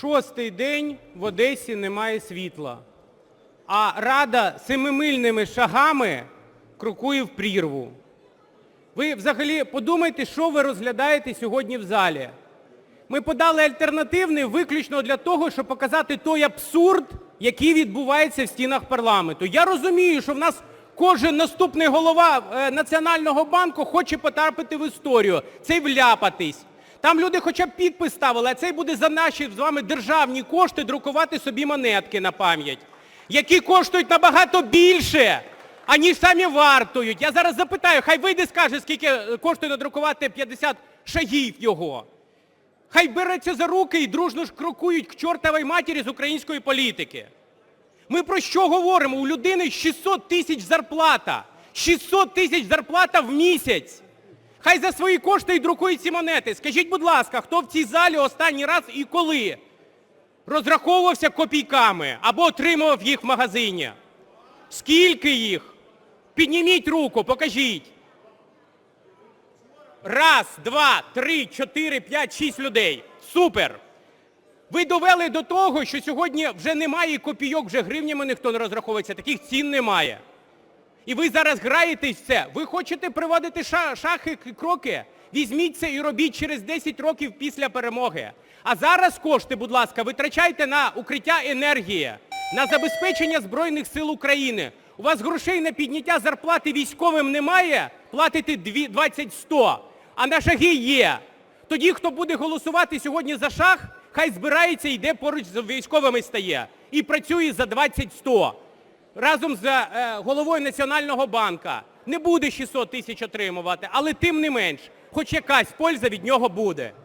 Шостий день в Одесі немає світла, а Рада семимильними шагами крокує в прірву. Ви взагалі подумайте, що ви розглядаєте сьогодні в залі. Ми подали альтернативний виключно для того, щоб показати той абсурд, який відбувається в стінах парламенту. Я розумію, що в нас кожен наступний голова е, Національного банку хоче потрапити в історію, це й вляпатись. Там люди хоча б підпис ставили, а цей буде за наші з вами державні кошти друкувати собі монетки на пам'ять, які коштують набагато більше, аніж самі вартують. Я зараз запитаю, хай вийде скаже, скільки е, коштує надрукувати 50 шагів його. Хай береться за руки і дружно ж крокують к чортовій матері з української політики. Ми про що говоримо? У людини 600 тисяч зарплата. 600 тисяч зарплата в місяць. Хай за свої кошти і друкують ці монети. Скажіть, будь ласка, хто в цій залі останній раз і коли розраховувався копійками або отримував їх в магазині? Скільки їх? Підніміть руку, покажіть. Раз, два, три, чотири, п'ять, шість людей. Супер! Ви довели до того, що сьогодні вже немає копійок, вже гривнями ніхто не розраховується, таких цін немає. І ви зараз граєтесь в це. Ви хочете приводити шахи к- кроки? Візьміть це і робіть через 10 років після перемоги. А зараз кошти, будь ласка, витрачайте на укриття енергії, на забезпечення Збройних сил України. У вас грошей на підняття зарплати військовим немає, платите 20-100, а на шаги є. Тоді, хто буде голосувати сьогодні за шах, хай збирається і йде поруч з військовими стає. І працює за 20-100 разом з е, головою Національного банка. Не буде 600 тисяч отримувати, але тим не менш, хоч якась польза від нього буде.